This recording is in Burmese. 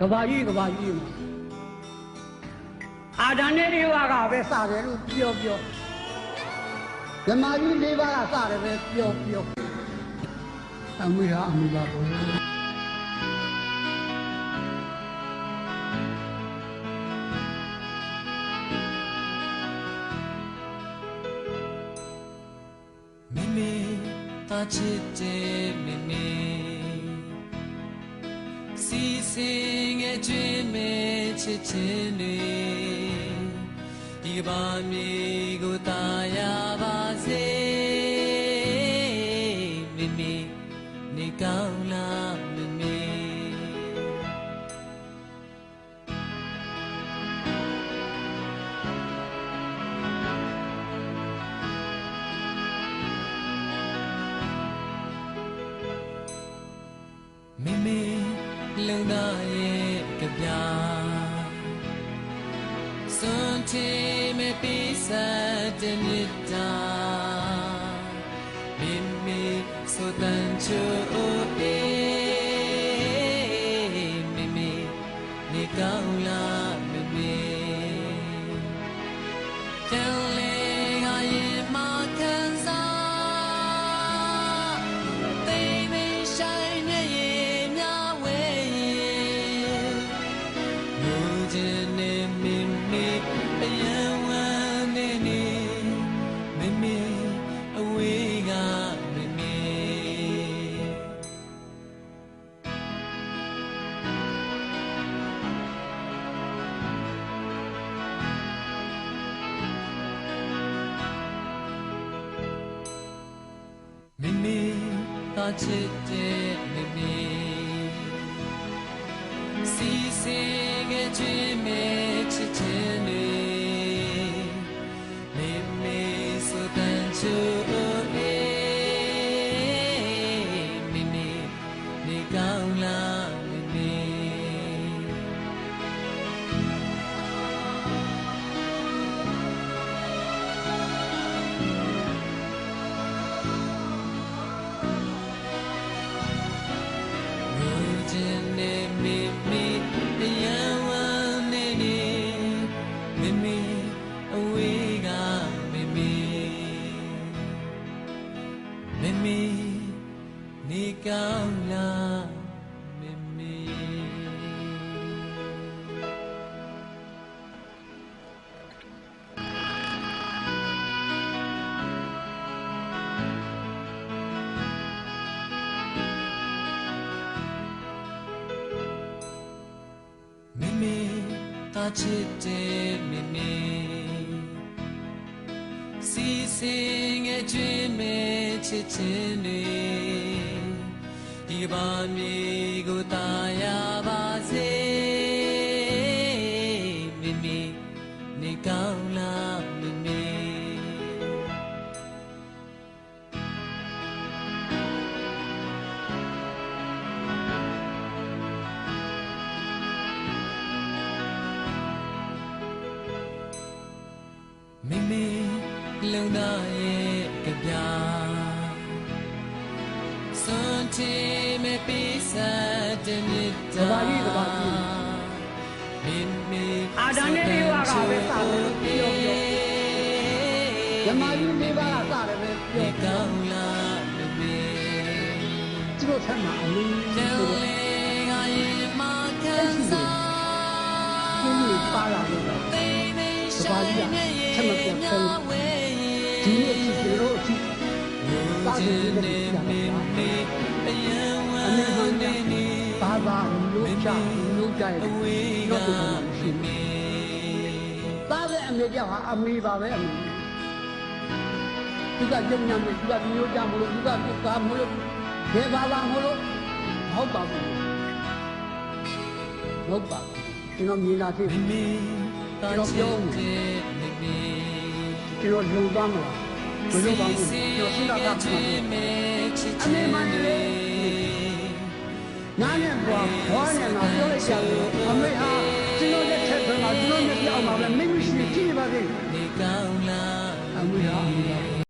ကဘာကြီးကဘာကြီးမှာအာဒန်နဲ့ဒီဝါကပဲစတယ်လို့ပြောပြောဓမ္မကြီးလေးပါးကစတယ်ပဲပြောပြောအမေဟာအမေပါဘောမေမေတာချစ်တဲ့မေမေ စီစီငယ်ကျွေးမဲ့ချစ်ချင်းတွေဒီကဘာမြေကိုตายရပါစေမေမေနေကောင်းလား သားရဲ့ကြပြစွန်ချေမေပိစတဲ့မြတ်တာမေမေဆိုတန်ချိုအေမေမေနေကောင်းလားမေမေ ချစ်တဲ့မေမေစီစီကချင်မေချစ်ချင်နေမေမေဆိုတန်ချူအေမေမေနေကောင်းလားမေမေ တာချစ်တဲ့မေမေစီစီငယ်ကျွေးမဲ့ချစ်ချင်းတွေဒီကဘာမြေကိုตา လုံသားရဲ့ကြပြစွန်ချေမေပိစတဲ့မြတ်တာကဘာကြီးကဘာကြီးမေမေအာဒန်နဲ့ဒီဝါကပဲစတယ်လို့ပြောပြောဓမ္မကြီးလေးပါးကစတယ်ပဲပြောနေပြောကောင်းလားမေမေသူတို့ထက်မှာအလေး ဒီနေ့ဒီလိုအထိလူချင်းနဲ့မေမေအယံဝအမေမှန်မ်းတနေယ်နေဘာသာလို့ချလို့ကြရဲ့အဝေးကတော့ကိုယ်ရှိမေသားတဲ့အမေကြောင့်ဟာအမေပါပဲအမေသူကယုံညာမလို့သူကမျိုးကြမလို့သူကသူကမလို့ဘယ်ဘာသာမလို့မဟုတ်ပါဘူးမဟုတ်ပါဘူးကျွန်တော်မြင်လာသေးမေမေတာချစ်တဲ့မေမေ ကျွန်တော်လုံသွားမလားဘယ်လိုပါဘူးကျွန်တော်စဉ်းစားတာမှန်တယ်မေချစ်ချအမေင်မှန်တတယ်ယ်နားနဲ့ဘွားဘွားနဲ့ငါပြောလိုက်ကြတယ်အမေဟာကျွန်တော်လက်ထက်ဆုံးကကျွန်တော်မျက်စိအောင်ပါပဲမိမရှိကြည့်ပါသေးနေကောင်းလားအမေဟာအမေပါ